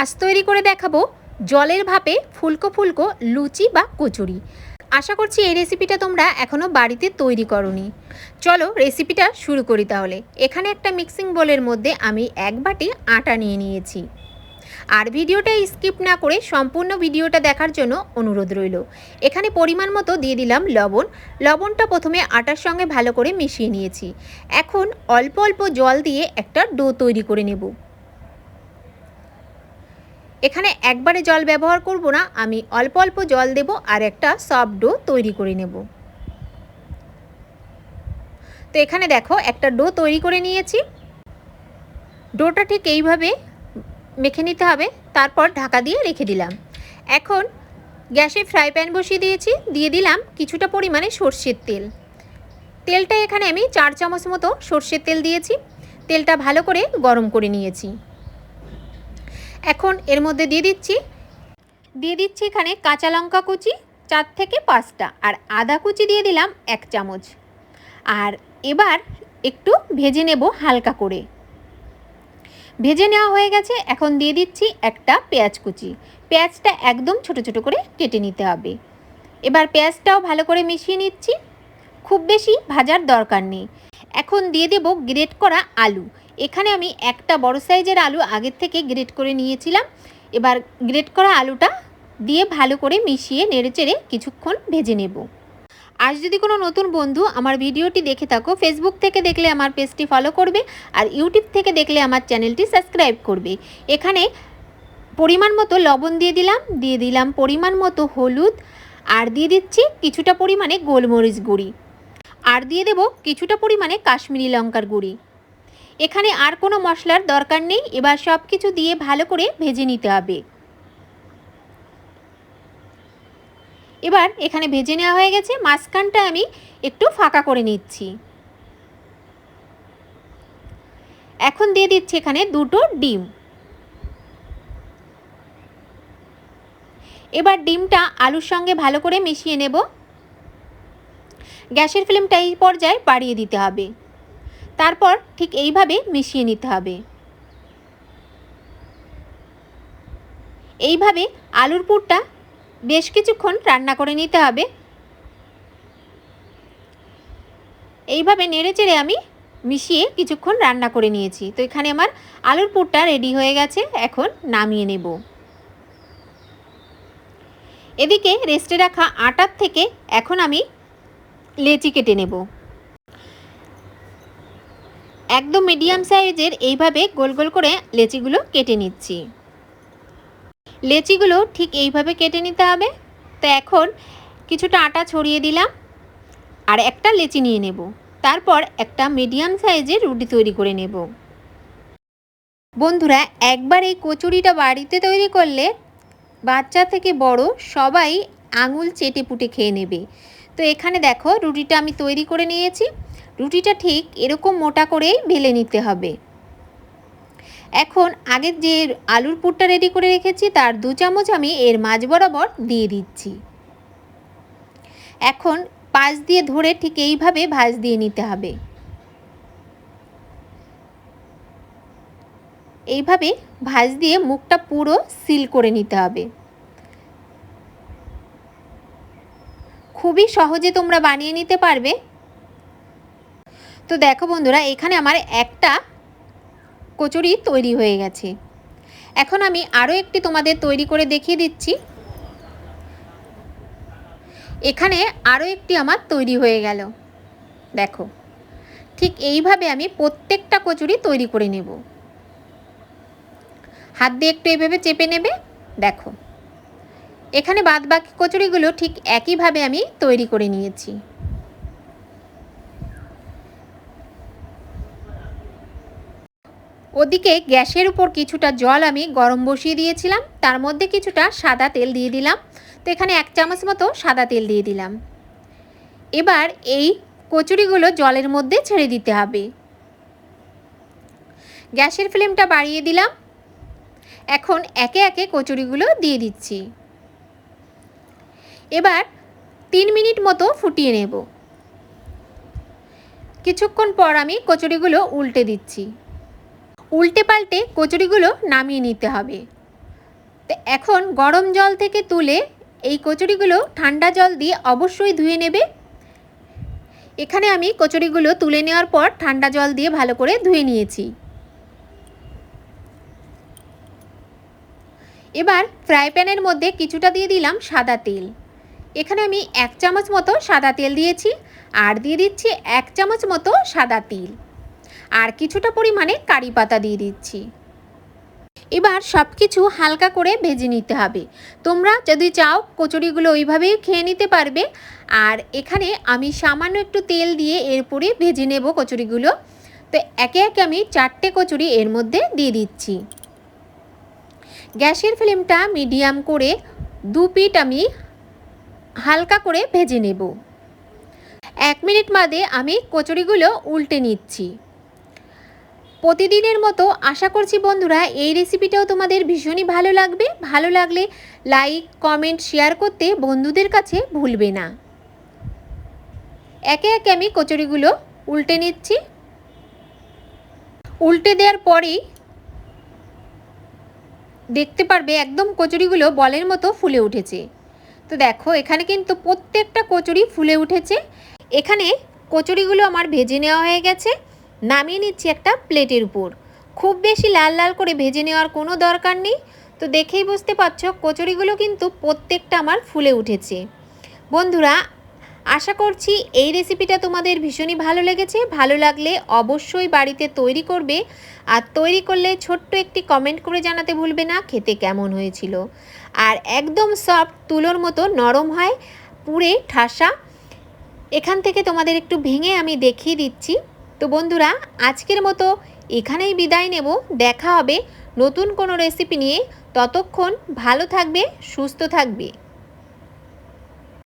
আজ তৈরি করে দেখাবো জলের ভাপে ফুলকো ফুলকো, লুচি বা কচুরি। আশা করছি এই রেসিপিটা তোমরা এখনও বাড়িতে তৈরি করনি। চলো রেসিপিটা শুরু করি তাহলে। এখানে একটা মিক্সিং বোলের মধ্যে আমি এক বাটি আটা নিয়ে নিয়েছি। আর ভিডিওটা স্কিপ না করে সম্পূর্ণ ভিডিওটা দেখার জন্য অনুরোধ রইল। এখানে পরিমাণ মতো দিয়ে দিলাম লবণ। লবণটা প্রথমে আটার সঙ্গে ভালো করে মিশিয়ে নিয়েছি। এখন অল্প অল্প জল দিয়ে একটা ডো তৈরি করে নেব। এখানে একবারে জল ব্যবহার করব না, আমি অল্প অল্প জল দেব আর একটা সফট ডো তৈরি করে নেব। তো এখানে দেখো, একটা ডো তৈরি করে নিয়েছি। ডোটা ঠিক এইভাবে মেখে নিতে হবে, তারপর ঢাকা দিয়ে রেখে দিলাম। এখন গ্যাসে ফ্রাই প্যান বসিয়ে দিয়েছি, দিয়ে দিলাম কিছুটা পরিমাণে সর্ষের তেল। তেলটা এখানে আমি চার চামচ মতো সর্ষের তেল দিয়েছি। তেলটা ভালো করে গরম করে নিয়েছি। এখন এর মধ্যে দিয়ে দিচ্ছি। দিয়ে দিচ্ছি এখানে কাঁচা লঙ্কা কুচি, চার থেকে পাঁচটা, আর আদা কুচি দিয়ে দিলাম এক চামচ। আর এবার একটু ভেজে নেব হালকা করে। ভেজে নেওয়া হয়ে গেছে, এখন দিয়ে দিচ্ছি একটা পেঁয়াজ কুচি। পেঁয়াজটা একদম ছোট ছোট করে কেটে নিতে হবে। এবার পেঁয়াজটাও ভালো করে মিশিয়ে নিচ্ছি। খুব বেশি ভাজার দরকার নেই। এখন দিয়ে দেব গ্রেট করা আলু। এখানে আমি একটা বড় সাইজের আলু আগের থেকে গ্রেট করে নিয়েছিলাম। এবার গ্রেট করা আলুটা দিয়ে ভালো করে মিশিয়ে নেড়েচেড়ে কিছুক্ষণ ভেজে নেব। আজ যদি কোনো নতুন বন্ধু আমার ভিডিওটি দেখে থাকো ফেসবুক থেকে দেখলে আমার পেজটি ফলো করবে আর ইউটিউব থেকে দেখলে আমার চ্যানেলটি সাবস্ক্রাইব করবে। এখানে পরিমাণ মতো লবণ দিয়ে দিলাম দিয়ে দিলাম পরিমাণ মতো হলুদ আর দিয়ে দিচ্ছি কিছুটা পরিমাণে গোলমরিচ গুঁড়ি। আর দিয়ে দেব কিছুটা পরিমাণে কাশ্মীরি লঙ্কার গুঁড়ি। এখানে আর কোনো মশলার দরকার নেই। এবার সব কিছু দিয়ে ভালো করে ভেজে নিতে হবে। এবার এখানে ভেজে নেওয়া হয়ে গেছে। মাঝখানটা আমি একটু ফাঁকা করে নিচ্ছি। এখন দিয়ে দিচ্ছি এখানে দুটো ডিম। এবার ডিমটা আলুর সঙ্গে ভালো করে মিশিয়ে নেব। গ্যাসের ফ্লেমটা এই পর্যায়ে বাড়িয়ে দিতে হবে। তারপর ঠিক এইভাবে মিশিয়ে নিতে হবে। এইভাবে আলুর পুরটা বেশ কিছুক্ষণ রান্না করে নিতে হবে। এইভাবে নেড়ে চেড়ে আমি মিশিয়ে কিছুক্ষণ রান্না করে নিয়েছি। তো এখানে আমার আলুর পুরটা রেডি হয়ে গেছে, এখন নামিয়ে নেব। এদিকে রেস্টে রাখা আটার থেকে এখন আমি লেচি কেটে নেব। একদম মিডিয়াম সাইজের এইভাবে গোল গোল করে লেচিগুলো কেটে নিচ্ছি। লেচিগুলো ঠিক এইভাবে কেটে নিতে হবে। তো এখন কিছুটা আটা ছড়িয়ে দিলাম আর একটা লেচি নিয়ে নেব। তারপর একটা মিডিয়াম সাইজের রুটি তৈরি করে নেব। বন্ধুরা, একবার এই কচুরিটা বাড়িতে তৈরি করলে বাচ্চা থেকে বড় সবাই আঙুল চেটে পুটে খেয়ে নেবে। তো এখানে দেখো রুটিটা আমি তৈরি করে নিয়েছি। রুটিটা ঠিক এরকম মোটা করেই বেলে নিতে হবে। এখন আগের যে আলুর পুরটা রেডি করে রেখেছি, তার দু চামচ আমি এর মাঝ বরাবর দিয়ে দিচ্ছি। এখন পাশ দিয়ে ধরে ঠিক এইভাবে ভাজ দিয়ে নিতে হবে। এইভাবে ভাজ দিয়ে মুখটা পুরো সিল করে নিতে হবে। খুবই সহজে তোমরা বানিয়ে নিতে পারবে। তো দেখো বন্ধুরা, এখানে আমার একটা কচুরি তৈরি হয়ে গেছে। এখন আমি আরও একটি তোমাদের তৈরি করে দেখিয়ে দিচ্ছি। এখানে আরও একটি আমার তৈরি হয়ে গেল। দেখো, ঠিক এইভাবে আমি প্রত্যেকটা কচুরি তৈরি করে নেব। হাত দিয়ে একটু এইভাবে চেপে নেবে, দেখো। এখানে বাদ বাকি কচুরিগুলো ঠিক একইভাবে আমি তৈরি করে নিয়েছি। ওদিকে গ্যাসের উপর কিছুটা জল আমি গরম বসিয়ে দিয়েছিলাম, তার মধ্যে কিছুটা সাদা তেল দিয়ে দিলাম। তো এখানে এক চামচ মতো সাদা তেল দিয়ে দিলাম। এবার এই কচুরিগুলো জলের মধ্যে ছেড়ে দিতে হবে। গ্যাসের ফ্লেমটা বাড়িয়ে দিলাম। এখন একে একে কচুরিগুলো দিয়ে দিচ্ছি। এবার তিন মিনিট মতো ফুটিয়ে নেব। কিছুক্ষণ পর আমি কচুরিগুলো উল্টে দিচ্ছি। উল্টে পাল্টে কচুরিগুলো নামিয়ে নিতে হবে। তো এখন গরম জল থেকে তুলে এই কচুরিগুলো ঠান্ডা জল দিয়ে অবশ্যই ধুয়ে নেবে। এখানে আমি কচুরিগুলো তুলে নেওয়ার পর ঠান্ডা জল দিয়ে ভালো করে ধুয়ে নিয়েছি। এবার ফ্রাই প্যানের মধ্যে কিছুটা দিয়ে দিলাম সাদা তেল। এখানে আমি এক চামচ মতো সাদা তেল দিয়েছি আর দিয়ে দিচ্ছি এক চামচ মতো সাদা তিল। আর কিছুটা পরিমাণে কারি পাতা দিয়ে দিচ্ছি। এবার সব কিছু হালকা করে ভেজে নিতে হবে। তোমরা যদি চাও কচুরিগুলো ওইভাবেই খেয়ে নিতে পারবে। আর এখানে আমি সামান্য একটু তেল দিয়ে এরপরে ভেজে নেব কচুরিগুলো। তো একে একে আমি চারটে কচুরি এর মধ্যে দিয়ে দিচ্ছি। গ্যাসের ফ্লেমটা মিডিয়াম করে দু পিট আমি হালকা করে ভেজে নেব। এক মিনিট বাদে আমি কচুরিগুলো উল্টে নিচ্ছি। প্রতিদিনের মতো আশা করছি বন্ধুরা এই রেসিপিটাও তোমাদের ভীষণই ভালো লাগবে। ভালো লাগলে লাইক কমেন্ট শেয়ার করতে বন্ধুদের কাছে ভুলবে না। একে একে আমি কচুরিগুলো উল্টে নিচ্ছি। উল্টে দেওয়ার পরেই দেখতে পারবে একদম কচুরিগুলো বলের মতো ফুলে উঠেছে। তো দেখো, এখানে কিন্তু প্রত্যেকটা কচুরি ফুলে উঠেছে। এখানে কচুরিগুলো আমার ভেজে নেওয়া হয়ে গেছে। নামিয়ে নিচ্ছি একটা প্লেটের উপর। খুব বেশি লাল লাল করে ভেজে নেওয়ার কোনো দরকার নেই। তো দেখেই বুঝতে পারছ, কচুরিগুলো কিন্তু প্রত্যেকটা আমার ফুলে উঠেছে। বন্ধুরা, আশা করছি এই রেসিপিটা তোমাদের ভীষণই ভালো লেগেছে। ভালো লাগলে অবশ্যই বাড়িতে তৈরি করবে। আর তৈরি করলে ছোট্ট একটি কমেন্ট করে জানাতে ভুলবে না, খেতে কেমন হয়েছিল। আর একদম সফট তুলোর মতো নরম হয় পুরে ঠাসা। এখান থেকে তোমাদের একটু ভেঙে আমি দেখিয়ে দিচ্ছি। তো বন্ধুরা, আজকের মতো এখানেই বিদায় নেব। দেখা হবে নতুন কোনো রেসিপি নিয়ে। ততক্ষণ ভালো থাকবে, সুস্থ থাকবে।